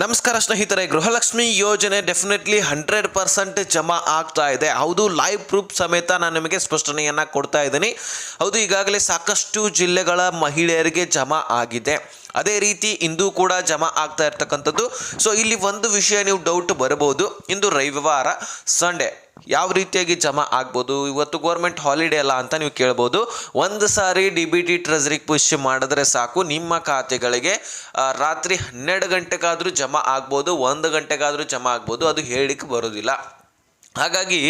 ನಮಸ್ಕಾರ ಸ್ನೇಹಿತರೆ, ಗೃಹಲಕ್ಷ್ಮಿ ಯೋಜನೆ ಡೆಫಿನೆಟ್ಲಿ ಹಂಡ್ರೆಡ್ ಪರ್ಸೆಂಟ್ ಜಮಾ ಆಗ್ತಾ ಇದೆ. ಹೌದು ಲೈವ್ ಪ್ರೂಫ್ ಸಮೇತ ನಾನು ನಿಮಗೆ ಸ್ಪಷ್ಟನೆಯನ್ನು ಕೊಡ್ತಾ ಇದ್ದೀನಿ. ಹೌದು, ಈಗಾಗಲೇ ಸಾಕಷ್ಟು ಜಿಲ್ಲೆಗಳ ಮಹಿಳೆಯರಿಗೆ ಜಮಾ ಆಗಿದೆ. ಅದೇ ರೀತಿ ಇಂದು ಕೂಡ ಜಮಾ ಆಗ್ತಾ ಇರ್ತಕ್ಕಂಥದ್ದು. ಸೊ ಇಲ್ಲಿ ಒಂದು ವಿಷಯ ನೀವು ಡೌಟ್ ಬರಬಹುದು. ಇಂದು ರವಿವಾರ ಸಂಡೇ ಯಾವ ರೀತಿಯಾಗಿ ಜಮಾ ಆಗ್ಬೋದು? ಇವತ್ತು ಗೌರ್ಮೆಂಟ್ ಹಾಲಿಡೇ ಅಲ್ಲ ಅಂತ ನೀವು ಕೇಳ್ಬೋದು. ಒಂದು ಸಾರಿ D B T treasury push ಮಾಡಿದ್ರೆ ಸಾಕು. ನಿಮ್ಮ ಖಾತೆಗಳಿಗೆ ರಾತ್ರಿ ಹನ್ನೆರಡು ಗಂಟೆಗಾದರೂ ಜಮಾ ಆಗ್ಬೋದು, ಒಂದು ಗಂಟೆಗಾದರೂ ಜಮಾ ಆಗ್ಬೋದು. ಅದು ಹೇಳಿಕ್ಕೆ ಬರೋದಿಲ್ಲ. ಹಾಗಾಗಿ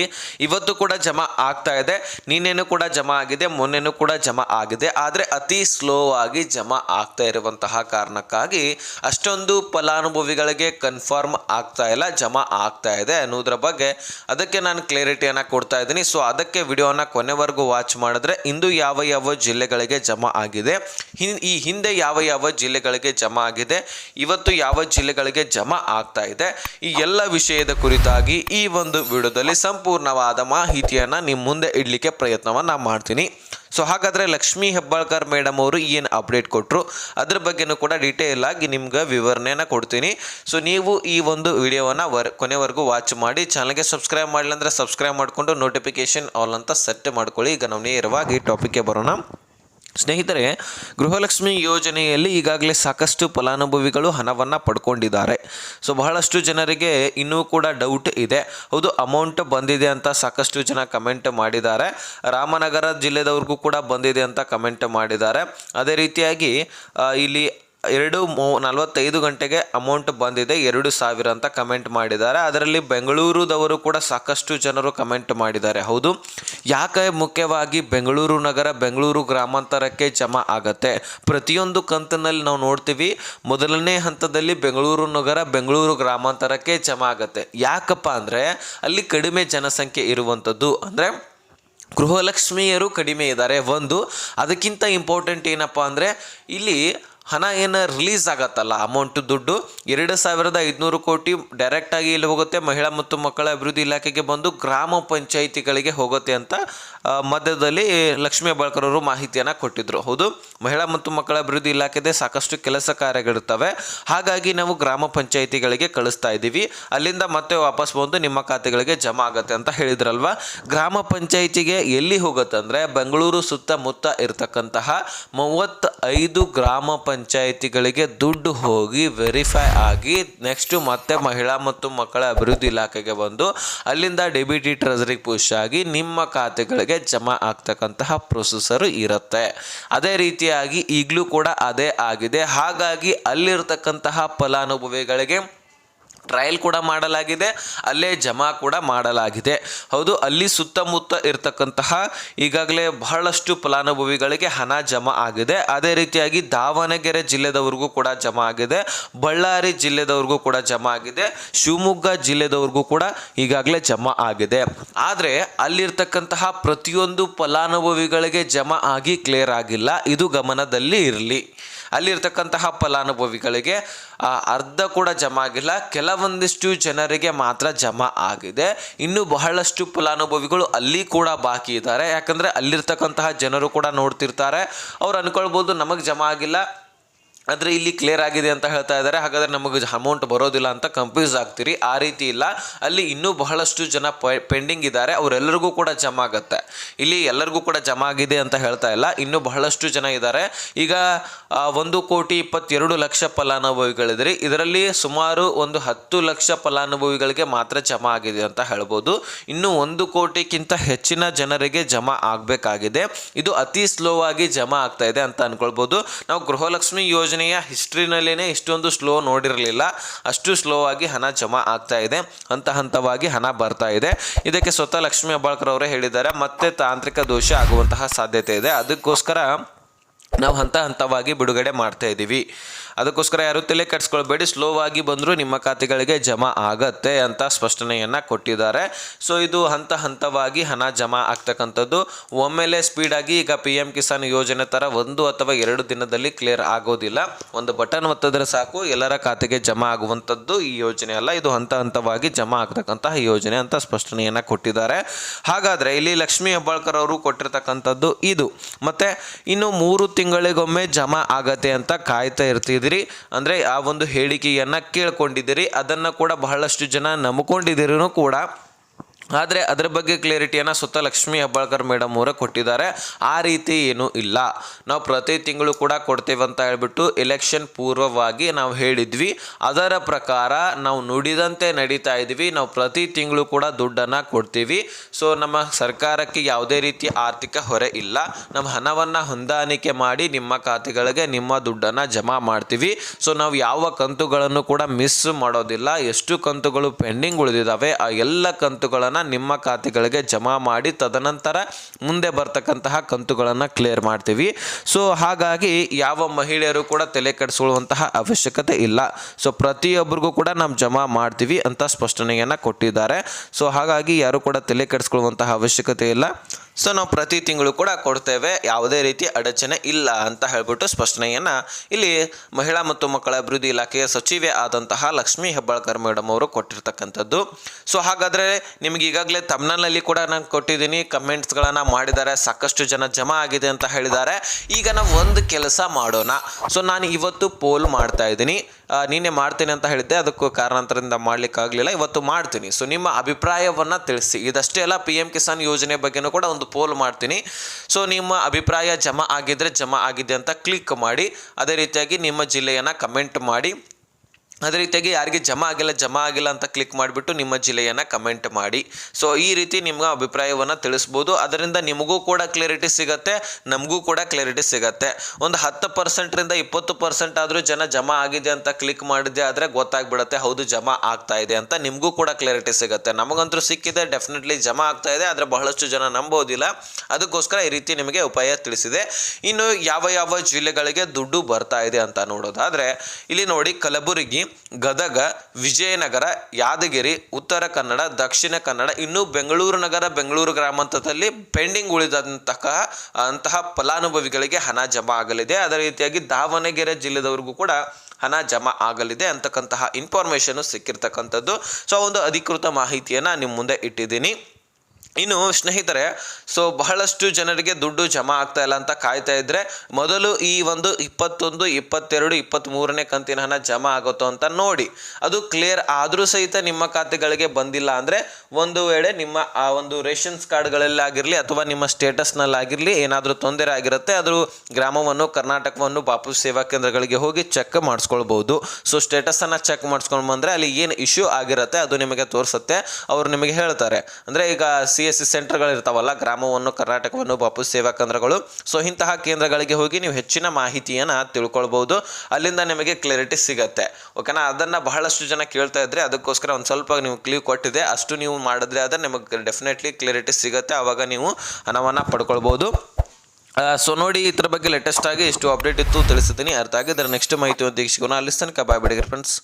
ಇವತ್ತು ಕೂಡ ಜಮಾ ಆಗ್ತಾ ಇದೆ. ನಿನ್ನೆನೂ ಕೂಡ ಜಮಾ ಆಗಿದೆ, ಮೊನ್ನೆನೂ ಕೂಡ ಜಮಾ ಆಗಿದೆ. ಆದರೆ ಅತಿ ಸ್ಲೋ ಆಗಿ ಜಮಾ ಆಗ್ತಾ ಇರುವಂತಹ ಕಾರಣಕ್ಕಾಗಿ ಅಷ್ಟೊಂದು ಫಲಾನುಭವಿಗಳಿಗೆ ಕನ್ಫರ್ಮ್ ಆಗ್ತಾ ಇಲ್ಲ, ಜಮಾ ಆಗ್ತಾ ಇದೆ ಅನ್ನೋದ್ರ ಬಗ್ಗೆ ಅದಕ್ಕೆ ನಾನು ಕ್ಲಾರಿಟಿಯನ್ನು ಕೊಡ್ತಾ ಇದ್ದೀನಿ. ಸೊ ಅದಕ್ಕೆ ವಿಡಿಯೋನ ಕೊನೆವರೆಗೂ ವಾಚ್ ಮಾಡಿದ್ರೆ ಇಂದು ಯಾವ ಯಾವ ಜಿಲ್ಲೆಗಳಿಗೆ ಜಮಾ ಆಗಿದೆ ಈ ಹಿಂದೆ ಯಾವ ಯಾವ ಜಿಲ್ಲೆಗಳಿಗೆ ಜಮಾ ಆಗಿದೆ, ಇವತ್ತು ಯಾವ ಜಿಲ್ಲೆಗಳಿಗೆ ಜಮಾ ಆಗ್ತಾ ಇದೆ, ಈ ಎಲ್ಲ ವಿಷಯದ ಕುರಿತಾಗಿ ಈ ಒಂದು ವಿಡಿಯೋದಲ್ಲಿ ಸಂಪೂರ್ಣವಾದ ಮಾಹಿತಿಯನ್ನು ನಿಮ್ಮ ಮುಂದೆ ಇಡಲಿಕ್ಕೆ ಪ್ರಯತ್ನವನ್ನು ಮಾಡ್ತೀನಿ. ಸೊ ಹಾಗಾದರೆ ಲಕ್ಷ್ಮೀ ಹೆಬ್ಬಾಳ್ಕರ್ ಮೇಡಮ್ ಅವರು ಏನು ಅಪ್ಡೇಟ್ ಕೊಟ್ಟರು ಅದ್ರ ಬಗ್ಗೆನೂ ಕೂಡ ಡೀಟೇಲ್ ಆಗಿ ನಿಮ್ಗೆ ವಿವರಣೆಯನ್ನು ಕೊಡ್ತೀನಿ. ಸೊ ನೀವು ಈ ಒಂದು ವಿಡಿಯೋವನ್ನು ವರ್, ಕೊನೆವರೆಗೂ ವಾಚ್ ಮಾಡಿ ಚಾನಲ್ಗೆ ಸಬ್ಸ್ಕ್ರೈಬ್ ಮಾಡಲಿಲ್ಲ ಅಂದರೆ ಸಬ್ಸ್ಕ್ರೈಬ್ ಮಾಡಿಕೊಂಡು ನೋಟಿಫಿಕೇಶನ್ ಆಲ್ ಅಂತ ಸೆಟ್ ಮಾಡ್ಕೊಳ್ಳಿ. ಈಗ ನಾವು ನೇರವಾಗಿ ಟಾಪಿಕ್ಗೆ ಬರೋಣ. ಸ್ನೇಹಿತರೆ, ಗೃಹಲಕ್ಷ್ಮಿ ಯೋಜನೆಯಲ್ಲಿ ಈಗಾಗಲೇ ಸಾಕಷ್ಟು ಫಲಾನುಭವಿಗಳು ಹಣವನ್ನು ಪಡ್ಕೊಂಡಿದ್ದಾರೆ. ಸೊ ಬಹಳಷ್ಟು ಜನರಿಗೆ ಇನ್ನೂ ಕೂಡ ಡೌಟ್ ಇದೆ. ಹೌದು ಅಮೌಂಟ್ ಬಂದಿದೆ ಅಂತ ಸಾಕಷ್ಟು ಜನ ಕಮೆಂಟ್ ಮಾಡಿದ್ದಾರೆ. ರಾಮನಗರ ಜಿಲ್ಲೆದವ್ರಿಗೂ ಕೂಡ ಬಂದಿದೆ ಅಂತ ಕಮೆಂಟ್ ಮಾಡಿದ್ದಾರೆ. ಅದೇ ರೀತಿಯಾಗಿ ಇಲ್ಲಿ ಎರಡು ಮೂ ನಲವತ್ತೈದು ಗಂಟೆಗೆ ಅಮೌಂಟ್ ಬಂದಿದೆ, ಎರಡು ಸಾವಿರ ಅಂತ ಕಮೆಂಟ್ ಮಾಡಿದ್ದಾರೆ. ಅದರಲ್ಲಿ ಬೆಂಗಳೂರುದವರು ಕೂಡ ಸಾಕಷ್ಟು ಜನರು ಕಮೆಂಟ್ ಮಾಡಿದ್ದಾರೆ. ಹೌದು, ಯಾಕೆ ಮುಖ್ಯವಾಗಿ ಬೆಂಗಳೂರು ನಗರ, ಬೆಂಗಳೂರು ಗ್ರಾಮಾಂತರಕ್ಕೆ ಜಮಾ ಆಗತ್ತೆ? ಪ್ರತಿಯೊಂದು ಕಂತಿನಲ್ಲಿ ನಾವು ನೋಡ್ತೀವಿ, ಮೊದಲನೇ ಹಂತದಲ್ಲಿ ಬೆಂಗಳೂರು ನಗರ, ಬೆಂಗಳೂರು ಗ್ರಾಮಾಂತರಕ್ಕೆ ಜಮಾ ಆಗತ್ತೆ. ಯಾಕಪ್ಪ ಅಂದರೆ, ಅಲ್ಲಿ ಕಡಿಮೆ ಜನಸಂಖ್ಯೆ ಇರುವಂಥದ್ದು. ಅಂದರೆ, ಗೃಹಲಕ್ಷ್ಮಿಯರು ಕಡಿಮೆ ಇದ್ದಾರೆ. ಒಂದು, ಅದಕ್ಕಿಂತ ಇಂಪಾರ್ಟೆಂಟ್ ಏನಪ್ಪ ಅಂದರೆ, ಇಲ್ಲಿ ಹಣ ಏನು ರಿಲೀಸ್ ಆಗತ್ತಲ್ಲ? ಅಮೌಂಟ್ ದುಡ್ಡು ಎರಡು ಸಾವಿರದ ಐದುನೂರು ಕೋಟಿ ಡೈರೆಕ್ಟಾಗಿ ಇಲ್ಲಿ ಹೋಗುತ್ತೆ. ಮಹಿಳಾ ಮತ್ತು ಮಕ್ಕಳ ಅಭಿವೃದ್ಧಿ ಇಲಾಖೆಗೆ ಬಂದು ಗ್ರಾಮ ಪಂಚಾಯಿತಿಗಳಿಗೆ ಹೋಗುತ್ತೆ ಅಂತ ಮಧ್ಯದಲ್ಲಿ ಲಕ್ಷ್ಮೀ ಬಾಳ್ಕರವರು ಮಾಹಿತಿಯನ್ನು ಕೊಟ್ಟಿದ್ದರು ಹೌದು, ಮಹಿಳಾ ಮತ್ತು ಮಕ್ಕಳ ಅಭಿವೃದ್ಧಿ ಇಲಾಖೆದೇ ಸಾಕಷ್ಟು ಕೆಲಸ ಕಾರ್ಯಗಳಿರ್ತವೆ. ಹಾಗಾಗಿ ನಾವು ಗ್ರಾಮ ಪಂಚಾಯಿತಿಗಳಿಗೆ ಕಳಿಸ್ತಾ ಇದ್ದೀವಿ. ಅಲ್ಲಿಂದ ಮತ್ತೆ ವಾಪಸ್ ಬಂದು ನಿಮ್ಮ ಖಾತೆಗಳಿಗೆ ಜಮಾ ಆಗುತ್ತೆ ಅಂತ ಹೇಳಿದ್ರಲ್ವಾ? ಗ್ರಾಮ ಪಂಚಾಯಿತಿಗೆ ಎಲ್ಲಿ ಹೋಗುತ್ತೆ ಅಂದರೆ ಬೆಂಗಳೂರು ಸುತ್ತಮುತ್ತ ಇರತಕ್ಕಂತಹ ಮೂವತ್ತೈದು ಗ್ರಾಮ ಪಂಚಾಯಿತಿಗಳಿಗೆ ದುಡ್ಡು ಹೋಗಿ ವೆರಿಫೈ ಆಗಿ ನೆಕ್ಸ್ಟು ಮತ್ತೆ ಮಹಿಳಾ ಮತ್ತು ಮಕ್ಕಳ ಅಭಿವೃದ್ಧಿ ಇಲಾಖೆಗೆ ಬಂದು ಅಲ್ಲಿಂದ ಡಿ ಬಿ ಟಿ ಪುಷ್ ಆಗಿ ನಿಮ್ಮ ಖಾತೆಗಳಿಗೆ ಜಮಾ ಆಗ್ತಕ್ಕಂತಹ ಪ್ರೊಸೆಸರು ಇರುತ್ತೆ. ಅದೇ ರೀತಿಯಾಗಿ ಈಗಲೂ ಕೂಡ ಅದೇ ಆಗಿದೆ. ಹಾಗಾಗಿ ಅಲ್ಲಿರ್ತಕ್ಕಂತಹ ಫಲಾನುಭವಿಗಳಿಗೆ ಟ್ರಯಲ್ ಕೂಡ ಮಾಡಲಾಗಿದೆ, ಅಲ್ಲೇ ಜಮಾ ಕೂಡ ಮಾಡಲಾಗಿದೆ. ಹೌದು, ಅಲ್ಲಿ ಸುತ್ತಮುತ್ತ ಇರತಕ್ಕಂತಹ ಈಗಾಗಲೇ ಬಹಳಷ್ಟು ಫಲಾನುಭವಿಗಳಿಗೆ ಹಣ ಜಮಾ ಆಗಿದೆ. ಅದೇ ರೀತಿಯಾಗಿ ದಾವಣಗೆರೆ ಜಿಲ್ಲೆದವರಿಗೂ ಕೂಡ ಜಮಾ ಆಗಿದೆ. ಬಳ್ಳಾರಿ ಜಿಲ್ಲೆದವ್ರಿಗೂ ಕೂಡ ಜಮಾ ಆಗಿದೆ. ಶಿವಮೊಗ್ಗ ಜಿಲ್ಲೆದವ್ರಿಗೂ ಕೂಡ ಈಗಾಗಲೇ ಜಮಾ ಆಗಿದೆ. ಆದರೆ ಅಲ್ಲಿರ್ತಕ್ಕಂತಹ ಪ್ರತಿಯೊಂದು ಫಲಾನುಭವಿಗಳಿಗೆ ಜಮಾ ಆಗಿ ಕ್ಲಿಯರ್ ಆಗಿಲ್ಲ. ಇದು ಗಮನದಲ್ಲಿ ಇರಲಿ. ಅಲ್ಲಿರ್ತಕ್ಕಂತಹ ಫಲಾನುಭವಿಗಳಿಗೆ ಅರ್ಧ ಕೂಡ ಜಮಾ ಆಗಿಲ್ಲ. ಕೆಲವೊಂದಿಷ್ಟು ಜನರಿಗೆ ಮಾತ್ರ ಜಮಾ ಆಗಿದೆ. ಇನ್ನು ಬಹಳಷ್ಟು ಫಲಾನುಭವಿಗಳು ಅಲ್ಲಿ ಕೂಡ ಬಾಕಿ ಇದ್ದಾರೆ. ಯಾಕಂದರೆ ಅಲ್ಲಿರ್ತಕ್ಕಂತಹ ಜನರು ಕೂಡ ನೋಡ್ತಿರ್ತಾರೆ. ಅವ್ರು ಅಂದ್ಕೊಳ್ಬೋದು ನಮಗೆ ಜಮಾ ಆಗಿಲ್ಲ. ಆದರೆ ಇಲ್ಲಿ ಕ್ಲಿಯರ್ ಆಗಿದೆ ಅಂತ ಹೇಳ್ತಾ ಇದ್ದಾರೆ. ಹಾಗಾದರೆ ನಮಗೆ ಅಮೌಂಟ್ ಬರೋದಿಲ್ಲ ಅಂತ ಕನ್ಫ್ಯೂಸ್ ಆಗ್ತೀರಿ. ಆ ರೀತಿ ಇಲ್ಲ. ಅಲ್ಲಿ ಇನ್ನೂ ಬಹಳಷ್ಟು ಜನ ಪೆಂಡಿಂಗ್ ಇದ್ದಾರೆ. ಅವರೆಲ್ಲರಿಗೂ ಕೂಡ ಜಮಾ ಆಗುತ್ತೆ. ಇಲ್ಲಿ ಎಲ್ಲರಿಗೂ ಕೂಡ ಜಮಾ ಆಗಿದೆ ಅಂತ ಹೇಳ್ತಾ ಇಲ್ಲ. ಇನ್ನೂ ಬಹಳಷ್ಟು ಜನ ಇದ್ದಾರೆ. ಈಗ ಒಂದು ಕೋಟಿ ಇಪ್ಪತ್ತೆರಡು ಲಕ್ಷ ಫಲಾನುಭವಿಗಳಿದ್ರಿ ಇದರಲ್ಲಿ ಸುಮಾರು ಒಂದು ಹತ್ತು ಲಕ್ಷ ಫಲಾನುಭವಿಗಳಿಗೆ ಮಾತ್ರ ಜಮಾ ಆಗಿದೆ ಅಂತ ಹೇಳ್ಬೋದು. ಇನ್ನು ಒಂದು ಕೋಟಿಗಿಂತ ಹೆಚ್ಚಿನ ಜನರಿಗೆ ಜಮಾ ಆಗಬೇಕಾಗಿದೆ. ಇದು ಅತಿ ಸ್ಲೋ ಆಗಿ ಜಮಾ ಆಗ್ತಾ ಇದೆ ಅಂತ ಅನ್ಕೊಳ್ಬೋದು. ನಾವು ಗೃಹಲಕ್ಷ್ಮಿ ಯೋಜನೆಯ ಹಿಸ್ಟ್ರಿನಲ್ಲೇ ಇಷ್ಟೊಂದು ಸ್ಲೋ ನೋಡಿರಲಿಲ್ಲ. ಅಷ್ಟು ಸ್ಲೋ ಆಗಿ ಹಣ ಜಮಾ ಆಗ್ತಾ ಇದೆ. ಹಂತ ಹಂತವಾಗಿ ಹಣ ಬರ್ತಾ ಇದೆ. ಇದಕ್ಕೆ ಸ್ವತಃ ಲಕ್ಷ್ಮೀ ಅಬ್ಬಾಳ್ಕರ್ ಅವರೇ ಹೇಳಿದ್ದಾರೆ. ಮತ್ತೆ ತಾಂತ್ರಿಕ ದೋಷ ಆಗುವಂತಹ ಸಾಧ್ಯತೆ ಇದೆ. ಅದಕ್ಕೋಸ್ಕರ ನಾವು ಹಂತ ಹಂತವಾಗಿ ಬಿಡುಗಡೆ ಮಾಡ್ತಾ ಇದ್ದೀವಿ. ಅದಕ್ಕೋಸ್ಕರ ಯಾರು ತಲೆ ಕೆಡಿಸ್ಕೊಳ್ಬೇಡಿ ಆಗಿ ಬಂದರೂ ನಿಮ್ಮ ಖಾತೆಗಳಿಗೆ ಜಮಾ ಆಗತ್ತೆ ಅಂತ ಸ್ಪಷ್ಟನೆಯನ್ನು ಕೊಟ್ಟಿದ್ದಾರೆ. ಸೊ, ಇದು ಹಂತ ಹಂತವಾಗಿ ಹಣ ಜಮಾ ಆಗ್ತಕ್ಕಂಥದ್ದು. ಒಮ್ಮೆಲೆ ಸ್ಪೀಡಾಗಿ ಈಗ ಪಿ ಎಂ ಕಿಸಾನ್ ಯೋಜನೆ ಥರ ಒಂದು ಅಥವಾ ಎರಡು ದಿನದಲ್ಲಿ ಕ್ಲಿಯರ್ ಆಗೋದಿಲ್ಲ. ಒಂದು ಬಟನ್ ಒತ್ತಿದ್ರೆ ಸಾಕು, ಎಲ್ಲರ ಖಾತೆಗೆ ಜಮಾ ಆಗುವಂಥದ್ದು ಈ ಯೋಜನೆ ಅಲ್ಲ. ಇದು ಹಂತ ಹಂತವಾಗಿ ಜಮಾ ಆಗ್ತಕ್ಕಂತಹ ಯೋಜನೆ ಅಂತ ಸ್ಪಷ್ಟನೆಯನ್ನು ಕೊಟ್ಟಿದ್ದಾರೆ. ಹಾಗಾದರೆ ಇಲ್ಲಿ ಲಕ್ಷ್ಮೀ ಹೆಬ್ಬಾಳ್ಕರ್ ಅವರು ಕೊಟ್ಟಿರ್ತಕ್ಕಂಥದ್ದು ಇದು. ಮತ್ತು ಇನ್ನು ಮೂರು ತಿಂಗಳಿಗೊಮ್ಮೆ ಜಮಾ ಆಗತ್ತೆ ಅಂತ ಕಾಯ್ತಾ ಇರ್ತಿದ್ರಿ ಅಂದ್ರೆ ಆ ಒಂದು ಹೇಳಿಕೆಯನ್ನು ಕೇಳ್ಕೊಂಡಿದ್ದೀರಿ. ಅದನ್ನು ಕೂಡ ಬಹಳಷ್ಟು ಜನ ನಂಬ್ಕೊಂಡಿದ್ದೀರೂ ಕೂಡ. ಆದರೆ ಅದರ ಬಗ್ಗೆ ಕ್ಲಿಯರಿಟಿಯನ್ನು ಸುತ್ತ ಲಕ್ಷ್ಮೀ ಹೆಬ್ಬಾಳ್ಕರ್ ಮೇಡಮ್ ಅವರ ಕೊಟ್ಟಿದ್ದಾರೆ. ಆ ರೀತಿ ಏನೂ ಇಲ್ಲ. ನಾವು ಪ್ರತಿ ತಿಂಗಳು ಕೂಡ ಕೊಡ್ತೇವೆ ಅಂತ ಹೇಳ್ಬಿಟ್ಟು ಎಲೆಕ್ಷನ್ ಪೂರ್ವವಾಗಿ ನಾವು ಹೇಳಿದ್ವಿ. ಅದರ ಪ್ರಕಾರ ನಾವು ನುಡಿದಂತೆ ನಡೀತಾ ಇದ್ವಿ. ನಾವು ಪ್ರತಿ ತಿಂಗಳು ಕೂಡ ದುಡ್ಡನ್ನು ಕೊಡ್ತೀವಿ. ಸೊ ನಮ್ಮ ಸರ್ಕಾರಕ್ಕೆ ಯಾವುದೇ ರೀತಿ ಆರ್ಥಿಕ ಹೊರೆ ಇಲ್ಲ. ನಮ್ಮ ಹಣವನ್ನು ಹೊಂದಾಣಿಕೆ ಮಾಡಿ ನಿಮ್ಮ ಖಾತೆಗಳಿಗೆ ನಿಮ್ಮ ದುಡ್ಡನ್ನು ಜಮಾ ಮಾಡ್ತೀವಿ. ಸೊ ನಾವು ಯಾವ ಕಂತುಗಳನ್ನು ಕೂಡ ಮಿಸ್ ಮಾಡೋದಿಲ್ಲ. ಎಷ್ಟು ಕಂತುಗಳು ಪೆಂಡಿಂಗ್ ಉಳಿದಿದ್ದಾವೆ, ಆ ಎಲ್ಲ ಕಂತುಗಳನ್ನು ನಿಮ್ಮ ಖಾತೆಗಳಿಗೆ ಜಮಾ ಮಾಡಿ ತದನಂತರ ಮುಂದೆ ಬರ್ತಕ್ಕಂತಹ ಕಂತುಗಳನ್ನು ಕ್ಲಿಯರ್ ಮಾಡ್ತೀವಿ. ಸೊ ಹಾಗಾಗಿ ಯಾವ ಮಹಿಳೆಯರು ಕೂಡ ತಲೆ ಕೆಡಿಸ್ಕೊಳ್ಳುವಂತಹ ಅವಶ್ಯಕತೆ ಇಲ್ಲ. ಸೊ ಪ್ರತಿಯೊಬ್ಬರಿಗೂ ಕೂಡ ನಾವು ಜಮಾ ಮಾಡ್ತೀವಿ ಅಂತ ಸ್ಪಷ್ಟನೆಯನ್ನು ಕೊಟ್ಟಿದ್ದಾರೆ. ಸೊ ಹಾಗಾಗಿ ಯಾರು ಕೂಡ ತಲೆ ಕೆಡಿಸ್ಕೊಳ್ಳುವಂತಹ ಅವಶ್ಯಕತೆ ಇಲ್ಲ. ಸೊ ನಾವು ಪ್ರತಿ ತಿಂಗಳು ಕೂಡ ಕೊಡ್ತೇವೆ. ಯಾವುದೇ ರೀತಿ ಅಡಚಣೆ ಇಲ್ಲ ಅಂತ ಹೇಳ್ಬಿಟ್ಟು ಸ್ಪಷ್ಟನೆಯನ್ನು ಇಲ್ಲಿ ಮಹಿಳಾ ಮತ್ತು ಮಕ್ಕಳ ಅಭಿವೃದ್ಧಿ ಇಲಾಖೆಯ ಸಚಿವೆ ಆದಂತಹ ಲಕ್ಷ್ಮೀ ಹೆಬ್ಬಾಳ್ಕರ್ ಮೇಡಮ್ ಅವರು ಕೊಟ್ಟಿರ್ತಕ್ಕಂಥದ್ದು. ಸೊ ಹಾಗಾದರೆ ನಿಮ್ಗೆ ಈಗಾಗಲೇ ತಮ್ನಲ್ಲಿ ಕೂಡ ನಾನು ಕೊಟ್ಟಿದ್ದೀನಿ. ಕಮೆಂಟ್ಸ್ಗಳನ್ನು ಮಾಡಿದ್ದಾರೆ. ಸಾಕಷ್ಟು ಜನ ಜಮಾ ಆಗಿದೆ ಅಂತ ಹೇಳಿದ್ದಾರೆ. ಈಗ ನಾವು ಒಂದು ಕೆಲಸ ಮಾಡೋಣ. ಸೊ ನಾನು ಇವತ್ತು ಪೋಲ್ ಮಾಡ್ತಾ ಇದ್ದೀನಿ. ಆ, ನಿನ್ನೆ ಮಾಡ್ತೀನಿ ಅಂತ ಹೇಳಿದ್ದೆ ಅದಕ್ಕೂ ಕಾರಣಾಂತರದಿಂದ ಮಾಡಲಿಕ್ಕಾಗಲಿಲ್ಲ. ಇವತ್ತು ಮಾಡ್ತೀನಿ. ಸೊ ನಿಮ್ಮ ಅಭಿಪ್ರಾಯವನ್ನು ತಿಳಿಸಿ. ಇದಷ್ಟೇ ಅಲ್ಲ ಪಿ ಎಂ ಕಿಸಾನ್ ಯೋಜನೆ ಬಗ್ಗೆನೂ ಕೂಡ ಒಂದು ಪೋಲ್ ಮಾಡ್ತೀನಿ. ಸೊ ನಿಮ್ಮ ಅಭಿಪ್ರಾಯ ಜಮಾ ಆಗಿದ್ದರೆ ಜಮಾ ಆಗಿದೆ ಅಂತ ಕ್ಲಿಕ್ ಮಾಡಿ. ಅದೇ ರೀತಿಯಾಗಿ ನಿಮ್ಮ ಜಿಲ್ಲೆಯನ್ನು ಕಮೆಂಟ್ ಮಾಡಿ. ಅದೇ ರೀತಿಯಾಗಿ ಯಾರಿಗೆ ಜಮಾ ಆಗಿಲ್ಲ ಜಮಾ ಆಗಿಲ್ಲ ಅಂತ ಕ್ಲಿಕ್ ಮಾಡಿಬಿಟ್ಟು ನಿಮ್ಮ ಜಿಲ್ಲೆಯನ್ನು ಕಮೆಂಟ್ ಮಾಡಿ. ಸೊ ಈ ರೀತಿ ನಿಮ್ಮ ಅಭಿಪ್ರಾಯವನ್ನು ತಿಳಿಸ್ಬೋದು. ಅದರಿಂದ ನಿಮಗೂ ಕೂಡ ಕ್ಲಿಯರಿಟಿ ಸಿಗತ್ತೆ, ನಮಗೂ ಕೂಡ ಕ್ಲಿಯರಿಟಿ ಸಿಗತ್ತೆ. ಒಂದು ಹತ್ತು ಪರ್ಸೆಂಟ್ರಿಂದ ಇಪ್ಪತ್ತು ಪರ್ಸೆಂಟ್ ಆದರೂ ಜನ ಜಮಾ ಆಗಿದೆ ಅಂತ ಕ್ಲಿಕ್ ಮಾಡಿದೆ ಆದರೆ ಗೊತ್ತಾಗ್ಬಿಡುತ್ತೆ, ಹೌದು ಜಮಾ ಆಗ್ತಾ ಇದೆ ಅಂತ ನಿಮಗೂ ಕೂಡ ಕ್ಲಿಯರಿಟಿ ಸಿಗುತ್ತೆ. ನಮಗಂತೂ ಸಿಕ್ಕಿದೆ ಡೆಫಿನೆಟ್ಲಿ ಜಮಾ ಆಗ್ತಾ ಇದೆ, ಆದರೆ ಬಹಳಷ್ಟು ಜನ ನಂಬೋದಿಲ್ಲ. ಅದಕ್ಕೋಸ್ಕರ ಈ ರೀತಿ ನಿಮಗೆ ಉಪಾಯ ತಿಳಿಸಿದೆ. ಇನ್ನು ಯಾವ ಯಾವ ಜಿಲ್ಲೆಗಳಿಗೆ ದುಡ್ಡು ಬರ್ತಾ ಇದೆ ಅಂತ ನೋಡೋದಾದರೆ, ಇಲ್ಲಿ ನೋಡಿ ಕಲಬುರಗಿ. ಗದಗ, ವಿಜಯನಗರ, ಯಾದಗಿರಿ, ಉತ್ತರ ಕನ್ನಡ, ದಕ್ಷಿಣ ಕನ್ನಡ, ಇನ್ನು ಬೆಂಗಳೂರು ನಗರ, ಬೆಂಗಳೂರು ಗ್ರಾಮಾಂತರದಲ್ಲಿ ಪೆಂಡಿಂಗ್ ಉಳಿದಂತಹ, ಅಂತಹ ಫಲಾನುಭವಿಗಳಿಗೆ ಹಣ ಜಮಾ ಆಗಲಿದೆ. ಅದೇ ರೀತಿಯಾಗಿ ದಾವಣಗೆರೆ ಜಿಲ್ಲೆದವರಿಗೂ ಕೂಡ ಹಣ ಜಮಾ ಆಗಲಿದೆ ಅಂತಕ್ಕಂತಹ ಇನ್ಫಾರ್ಮೇಷನ್ನು ಸಿಕ್ಕಿರ್ತಕ್ಕಂಥದ್ದು. ಸೊ ಒಂದು ಅಧಿಕೃತ ಮಾಹಿತಿಯನ್ನು ನಿಮ್ಮ ಮುಂದೆ ಇಟ್ಟಿದ್ದೀನಿ. ಇನ್ನು ಸ್ನೇಹಿತರೆ ಸೊ ಬಹಳಷ್ಟು ಜನರಿಗೆ ದುಡ್ಡು ಜಮಾ ಆಗ್ತಾ ಇಲ್ಲ ಅಂತ ಕಾಯ್ತಾ ಇದ್ರೆ ಮೊದಲು ಈ ಒಂದು ಇಪ್ಪತ್ತೊಂದು, ಇಪ್ಪತ್ತೆರಡು ಇಪ್ಪತ್ತ್ಮೂರನೇ ಕಂತಿನ ಹಣ ಜಮಾ ಆಗುತ್ತೋ ಅಂತ ನೋಡಿ. ಅದು ಕ್ಲಿಯರ್ ಆದರೂ ಸಹಿತ ನಿಮ್ಮ ಖಾತೆಗಳಿಗೆ ಬಂದಿಲ್ಲ ಅಂದರೆ ಒಂದು ವೇಳೆ ನಿಮ್ಮ ಆ ಒಂದು ರೇಷನ್ಸ್ ಕಾರ್ಡ್ಗಳಲ್ಲಿ ಆಗಿರಲಿ ಅಥವಾ ನಿಮ್ಮ ಸ್ಟೇಟಸ್ನಲ್ಲಾಗಿರಲಿ ಏನಾದರೂ ತೊಂದರೆ ಆಗಿರುತ್ತೆ ಅದು ಗ್ರಾಮವನ್ನು, ಕರ್ನಾಟಕವನ್ನು ಬಾಪು ಸೇವಾ ಕೇಂದ್ರಗಳಿಗೆ ಹೋಗಿ ಚೆಕ್ ಮಾಡಿಸ್ಕೊಳ್ಬೋದು ಸೊ ಸ್ಟೇಟಸನ್ನು ಚೆಕ್ ಮಾಡಿಸ್ಕೊಂಡು ಬಂದರೆ ಅಲ್ಲಿ ಏನು ಇಶ್ಯೂ ಆಗಿರುತ್ತೆ ಅದು ನಿಮಗೆ ತೋರಿಸುತ್ತೆ. ಅವರು ನಿಮಗೆ ಹೇಳ್ತಾರೆ. ಅಂದರೆ ಈಗ ಸಿ ಎಸ್ ಸೆಂಟರ್ಗಳು ಇರ್ತಾವಲ್ಲ ಗ್ರಾಮವನ್ನು, ಕರ್ನಾಟಕವನ್ನು, ಬಾಪು ಸೇವಾ ಕೇಂದ್ರಗಳು. ಸೊ ಇಂತಹ ಕೇಂದ್ರಗಳಿಗೆ ಹೋಗಿ ನೀವು ಹೆಚ್ಚಿನ ಮಾಹಿತಿಯನ್ನು ತಿಳ್ಕೊಳ್ಬೋದು. ಅಲ್ಲಿಂದ ನಿಮಗೆ ಕ್ಲಾರಿಟಿ ಸಿಗತ್ತೆ. ಓಕೆನಾ ಅದನ್ನು ಬಹಳಷ್ಟು ಜನ ಕೇಳ್ತಾ ಇದ್ರೆ ಅದಕ್ಕೋಸ್ಕರ ಒಂದು ಸ್ವಲ್ಪ ನೀವು ಕ್ಲೀವ್ ಕೊಟ್ಟಿದೆ. ಅಷ್ಟು ನೀವು ಮಾಡಿದ್ರೆ ಆದರೆ ನಿಮಗೆ ಡೆಫಿನೆಟ್ಲಿ ಕ್ಲಾರಿಟಿ ಸಿಗುತ್ತೆ. ಆವಾಗ ನೀವು ಹಣವನ್ನು ಪಡ್ಕೊಳ್ಬೋದು. ಸೊ ನೋಡಿ ಇದ್ರ ಬಗ್ಗೆ ಲೇಟೆಸ್ಟ್ ಆಗಿ ಎಷ್ಟು ಅಪ್ಡೇಟ್ ಇತ್ತು ತಿಳಿಸಿದ್ದೀನಿ. ಅರ್ಥ ಆಗಿದ್ರೆ ನೆಕ್ಸ್ಟ್ ಮಾಹಿತಿ ಒಂದು ಸಿಗೋಣ. ಅಲ್ಲಿ ತನಕ ಬಿಡಿಗೆ ಫ್ರೆಂಡ್ಸ್